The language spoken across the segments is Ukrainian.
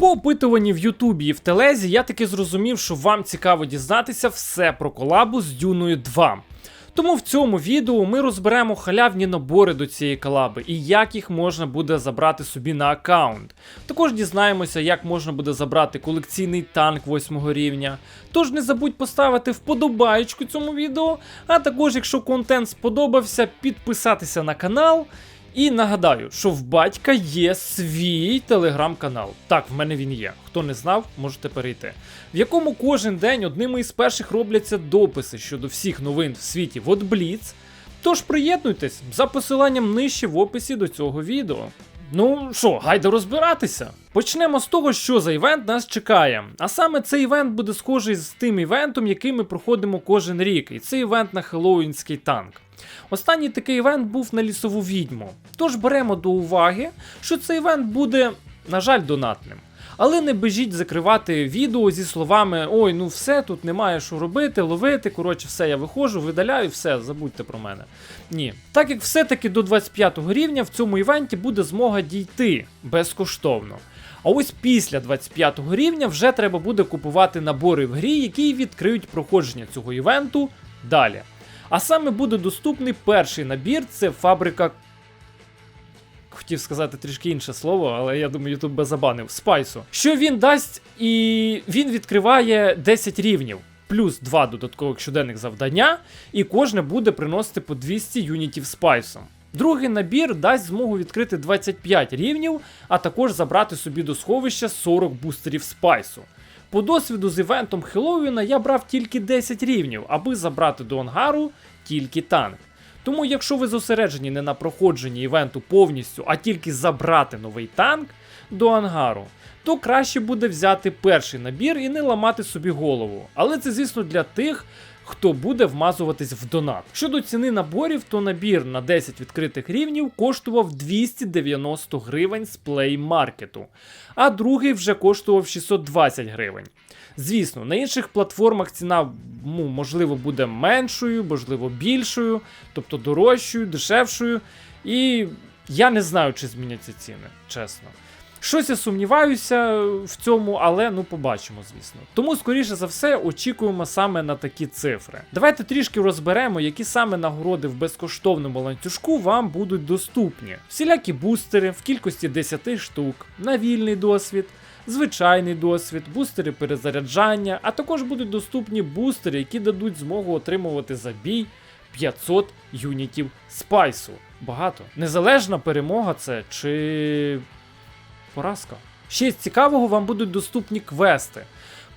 По опитуванні в Ютубі і в Телезі я таки зрозумів, що вам цікаво дізнатися все про колабу з Дюною 2. Тому в цьому відео ми розберемо халявні набори до цієї колаби і як їх можна буде забрати собі на аккаунт. Також дізнаємося, як можна буде забрати колекційний танк 8 рівня. Тож не забудь поставити вподобаєчку цьому відео, а також, якщо контент сподобався, підписатися на канал. І нагадаю, що в батька є свій телеграм-канал. Так, в мене він є. Хто не знав, можете перейти. В якому кожен день одними із перших робляться дописи щодо всіх новин в світі в Отбліц. Тож приєднуйтесь за посиланням нижче в описі до цього відео. Ну що, гайда розбиратися. Почнемо з того, що за івент нас чекає. А саме цей івент буде схожий з тим івентом, який ми проходимо кожен рік, і це івент на Хеллоуінський танк. Останній такий івент був на лісову відьму. Тож беремо до уваги, що цей івент буде, на жаль, донатним. Але не бежіть закривати відео зі словами Ой, ну все, тут немає що робити, ловити. Коротше, все, я виходжу, видаляю, все, забудьте про мене. Ні. Так як все-таки до 25 рівня в цьому івенті буде змога дійти безкоштовно. А ось після 25 рівня вже треба буде купувати набори в грі, які відкриють проходження цього івенту далі. А саме буде доступний перший набір це фабрика. Хотів сказати трішки інше слово, але я думаю, YouTube би забанив. Спайсу. Що він дасть, і він відкриває 10 рівнів, плюс 2 додаткових щоденних завдання, і кожне буде приносити по 200 юнітів спайсом. Другий набір дасть змогу відкрити 25 рівнів, а також забрати собі до сховища 40 бустерів спайсу. По досвіду з івентом Хеллоуіна я брав тільки 10 рівнів, аби забрати до ангару тільки танк. Тому, якщо ви зосереджені не на проходженні івенту повністю, а тільки забрати новий танк до ангару, то краще буде взяти перший набір і не ламати собі голову. Але це, звісно, для тих, хто буде вмазуватись в донат. Щодо ціни наборів, то набір на 10 відкритих рівнів коштував 290 гривень з Market, а другий вже коштував 620 гривень. Звісно, на інших платформах ціна ну, можливо буде меншою, можливо більшою, тобто дорожчою, дешевшою. І я не знаю, чи зміняться ціни, чесно. Щось я сумніваюся в цьому, але ну побачимо, звісно. Тому, скоріше за все, очікуємо саме на такі цифри. Давайте трішки розберемо, які саме нагороди в безкоштовному ланцюжку вам будуть доступні. Всілякі бустери в кількості 10 штук, на вільний досвід. Звичайний досвід, бустери перезаряджання, а також будуть доступні бустери, які дадуть змогу отримувати за бій 500 юнітів спайсу. Багато. Незалежна перемога це чи поразка. Ще з цікавого вам будуть доступні квести.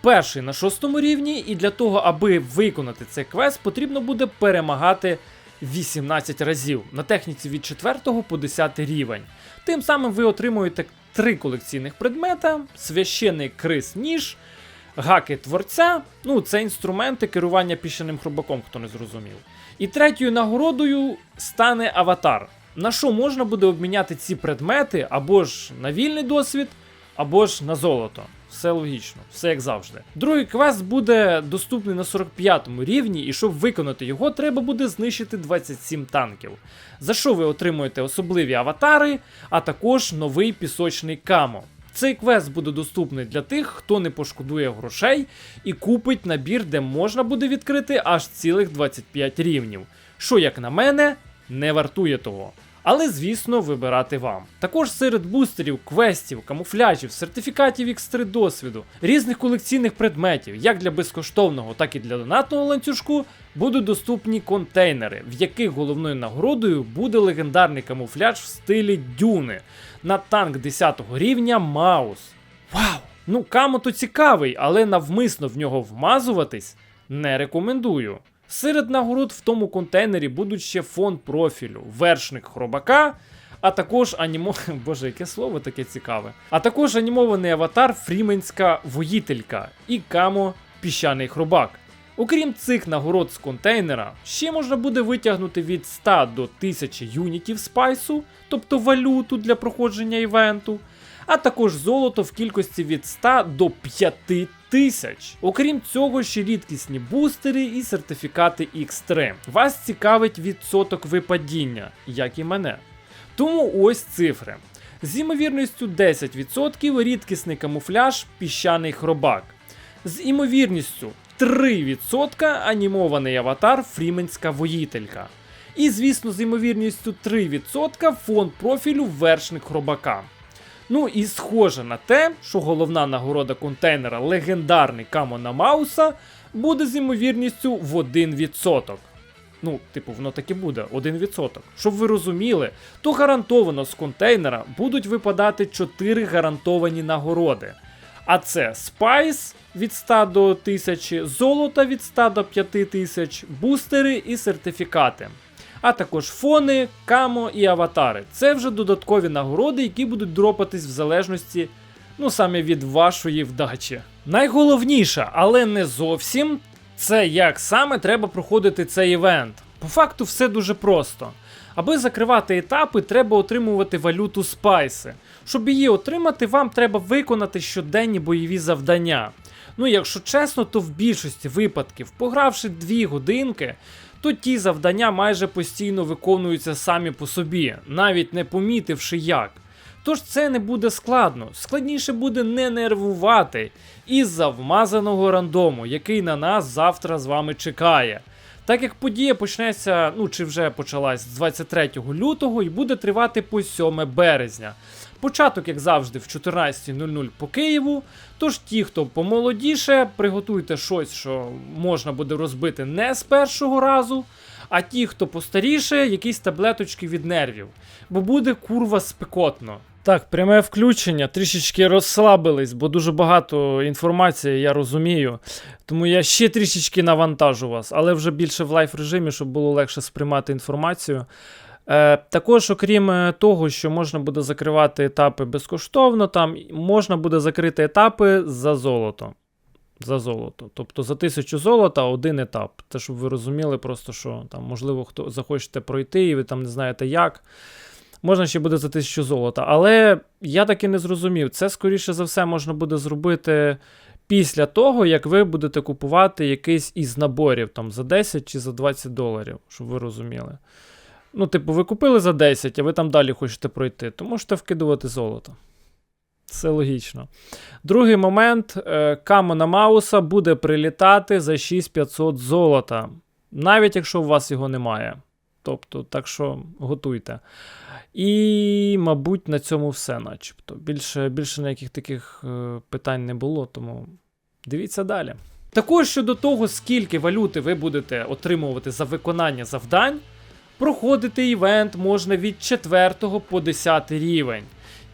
Перший на шостому рівні, і для того, аби виконати цей квест, потрібно буде перемагати 18 разів на техніці від 4 по 10 рівень. Тим самим ви отримуєте три колекційних предмета: священний крис ніж, гаки творця, ну це інструменти керування піщаним хробаком, хто не зрозумів. І третьою нагородою стане аватар на що можна буде обміняти ці предмети або ж на вільний досвід, або ж на золото. Все логічно, все як завжди. Другий квест буде доступний на 45 му рівні, і щоб виконати його, треба буде знищити 27 танків. За що ви отримуєте особливі аватари, а також новий пісочний камо. Цей квест буде доступний для тих, хто не пошкодує грошей і купить набір, де можна буде відкрити аж цілих 25 рівнів. Що, як на мене, не вартує того. Але, звісно, вибирати вам. Також серед бустерів, квестів, камуфляжів, сертифікатів X3 досвіду, різних колекційних предметів, як для безкоштовного, так і для донатного ланцюжку, будуть доступні контейнери, в яких головною нагородою буде легендарний камуфляж в стилі дюни на танк 10 рівня Маус. Вау! Ну, камо то цікавий, але навмисно в нього вмазуватись не рекомендую. Серед нагород в тому контейнері будуть ще фон профілю, вершник хробака, а також анімо... Боже, яке слово таке цікаве. А також анімований аватар Фріменська воїтелька і камо піщаний хробак. Окрім цих нагород з контейнера, ще можна буде витягнути від 100 до 1000 юнітів спайсу, тобто валюту для проходження івенту, а також золото в кількості від 100 до 5000 тисяч. Окрім цього, ще рідкісні бустери і сертифікати X3. Вас цікавить відсоток випадіння, як і мене. Тому ось цифри. З імовірністю 10% рідкісний камуфляж піщаний хробак. З імовірністю 3% анімований аватар Фріменська воїтелька. І, звісно, з імовірністю 3% фон профілю вершник хробака. Ну і схоже на те, що головна нагорода контейнера легендарний Камона Мауса буде з імовірністю в 1%. Ну, типу, воно так і буде, 1%. Щоб ви розуміли, то гарантовано з контейнера будуть випадати 4 гарантовані нагороди. А це Спайс від 100 до 1000, золота від 100 до 5000, бустери і сертифікати. А також фони, камо і аватари. Це вже додаткові нагороди, які будуть дропатись в залежності, ну саме від вашої вдачі. Найголовніше, але не зовсім, це як саме треба проходити цей івент. По факту все дуже просто. Аби закривати етапи, треба отримувати валюту спайси. Щоб її отримати, вам треба виконати щоденні бойові завдання. Ну, якщо чесно, то в більшості випадків, погравши 2 годинки, то ті завдання майже постійно виконуються самі по собі, навіть не помітивши як. Тож це не буде складно, складніше буде не нервувати із-за вмазаного рандому, який на нас завтра з вами чекає. Так як подія почнеться, ну чи вже почалась з 23 лютого і буде тривати по 7 березня. Початок, як завжди, в 14.00 по Києву. Тож ті, хто помолодіше, приготуйте щось, що можна буде розбити не з першого разу. А ті, хто постаріше, якісь таблеточки від нервів. Бо буде курва спекотно. Так, пряме включення, трішечки розслабились, бо дуже багато інформації, я розумію. Тому я ще трішечки навантажу вас, але вже більше в лайф режимі, щоб було легше сприймати інформацію. Е, також, окрім е, того, що можна буде закривати етапи безкоштовно, там можна буде закрити етапи за золото. За золото. Тобто за тисячу золота один етап. Те, щоб ви розуміли, просто що там, можливо, хто захочете пройти, і ви там не знаєте як. Можна ще буде за тисячу золота. Але я таки не зрозумів. Це, скоріше за все, можна буде зробити після того, як ви будете купувати якийсь із наборів там за 10 чи за 20 доларів, щоб ви розуміли. Ну, типу, ви купили за 10, а ви там далі хочете пройти, то можете вкидувати золото. Це логічно. Другий момент: е, Камона Мауса буде прилітати за 6500 золота, навіть якщо у вас його немає. Тобто, так що готуйте. І, мабуть, на цьому все, начебто. Більше більше ніяких таких е, питань не було, тому дивіться далі. Також щодо того, скільки валюти ви будете отримувати за виконання завдань, проходити івент можна від 4 по 10 рівень.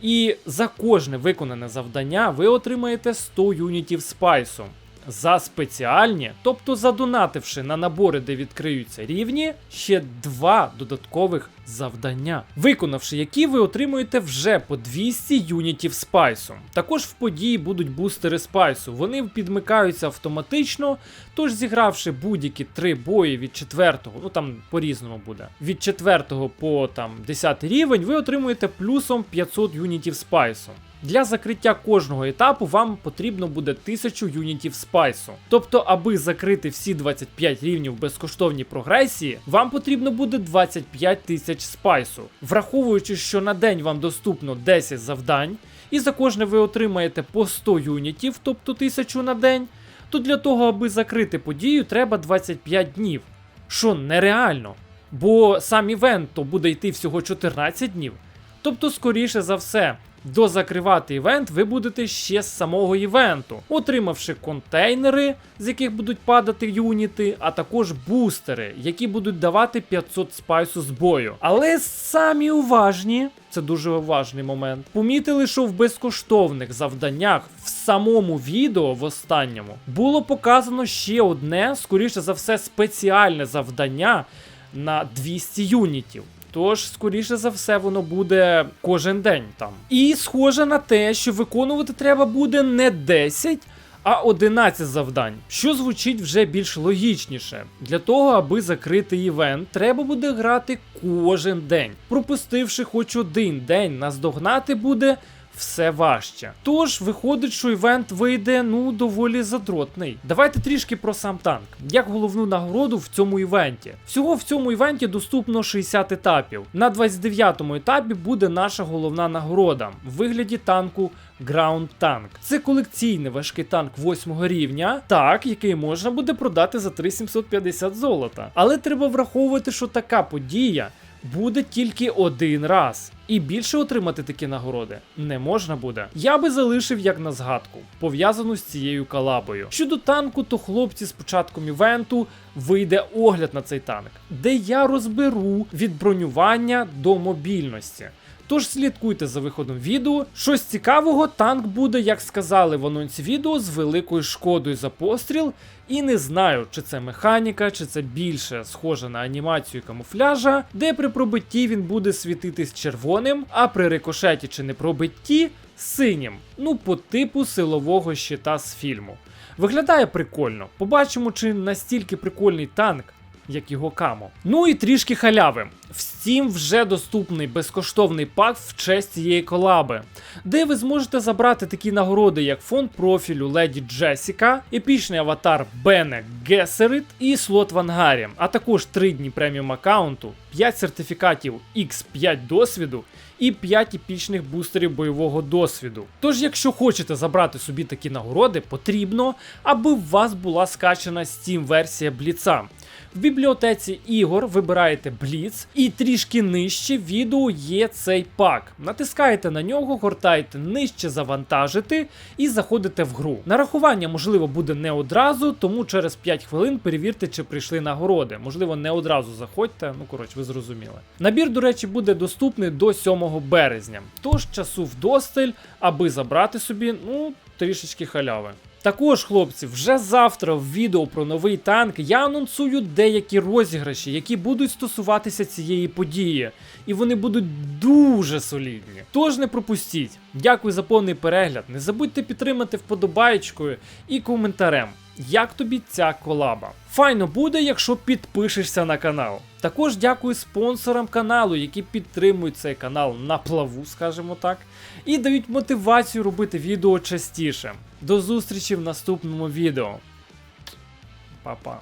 І за кожне виконане завдання ви отримаєте 100 юнітів спайсу. За спеціальні, тобто задонативши на набори, де відкриються рівні, ще два додаткових завдання, виконавши які ви отримуєте вже по 200 юнітів спайсу. Також в події будуть бустери спайсу. Вони підмикаються автоматично, тож зігравши будь-які три бої від 4, ну там по-різному буде. Від 4 по там 10 рівень ви отримуєте плюсом 500 юнітів спайсу. Для закриття кожного етапу вам потрібно буде 1000 юнітів спайсу. Тобто, аби закрити всі 25 рівнів в безкоштовній прогресії, вам потрібно буде 25 тисяч спайсу. Враховуючи, що на день вам доступно 10 завдань, і за кожне ви отримаєте по 100 юнітів, тобто 1000 на день, то для того, аби закрити подію, треба 25 днів. Що нереально. Бо сам івент то буде йти всього 14 днів. Тобто, скоріше за все, Дозакривати івент ви будете ще з самого івенту, отримавши контейнери, з яких будуть падати юніти, а також бустери, які будуть давати 500 спайсу з бою. Але самі уважні, це дуже важний момент, помітили, що в безкоштовних завданнях в самому відео в останньому було показано ще одне, скоріше за все, спеціальне завдання на 200 юнітів. Тож, скоріше за все, воно буде кожен день там. І схоже на те, що виконувати треба буде не 10, а 11 завдань, що звучить вже більш логічніше. Для того, аби закрити івент, треба буде грати кожен день. Пропустивши хоч один день, наздогнати буде все важче. Тож виходить, що івент вийде ну доволі задротний. Давайте трішки про сам танк. Як головну нагороду в цьому івенті. Всього в цьому івенті доступно 60 етапів. На 29-му етапі буде наша головна нагорода в вигляді танку Ground Tank. Це колекційний важкий танк 8 рівня, так, який можна буде продати за 3750 золота. Але треба враховувати, що така подія буде тільки один раз. І більше отримати такі нагороди не можна буде. Я би залишив як на згадку, пов'язану з цією калабою. Щодо танку, то хлопці з початком івенту вийде огляд на цей танк, де я розберу від бронювання до мобільності. Тож слідкуйте за виходом відео. Щось цікавого, танк буде, як сказали в анонсі відео, з великою шкодою за постріл. І не знаю, чи це механіка, чи це більше схоже на анімацію камуфляжа, де при пробитті він буде світитись червоним, а при рикошеті чи не пробитті синім. Ну, по типу силового щита з фільму. Виглядає прикольно. Побачимо, чи настільки прикольний танк як його камо. Ну і трішки халяви. Steam вже доступний безкоштовний пак в честь цієї колаби, де ви зможете забрати такі нагороди, як фонд профілю Леді Джесіка, епічний аватар Бене Гесерит і слот в ангарі, а також 3 дні преміум аккаунту, 5 сертифікатів X5 досвіду і 5 епічних бустерів бойового досвіду. Тож, якщо хочете забрати собі такі нагороди, потрібно, аби у вас була скачана Steam версія Бліца. В бібліотеці ігор вибираєте Blitz і трішки нижче відео є цей пак. Натискаєте на нього, гортаєте нижче завантажити і заходите в гру. Нарахування, можливо, буде не одразу, тому через 5 хвилин перевірте, чи прийшли нагороди. Можливо, не одразу заходьте, ну коротше, ви зрозуміли. Набір, до речі, буде доступний до 7 березня. Тож часу вдосталь, аби забрати собі, ну, трішечки халяви. Також, хлопці, вже завтра в відео про новий танк я анонсую деякі розіграші, які будуть стосуватися цієї події, і вони будуть дуже солідні. Тож не пропустіть. Дякую за повний перегляд. Не забудьте підтримати вподобайкою і коментарем. Як тобі ця колаба? Файно буде, якщо підпишешся на канал. Також дякую спонсорам каналу, які підтримують цей канал на плаву, скажімо так, і дають мотивацію робити відео частіше. До зустрічі в наступному відео. Па-па.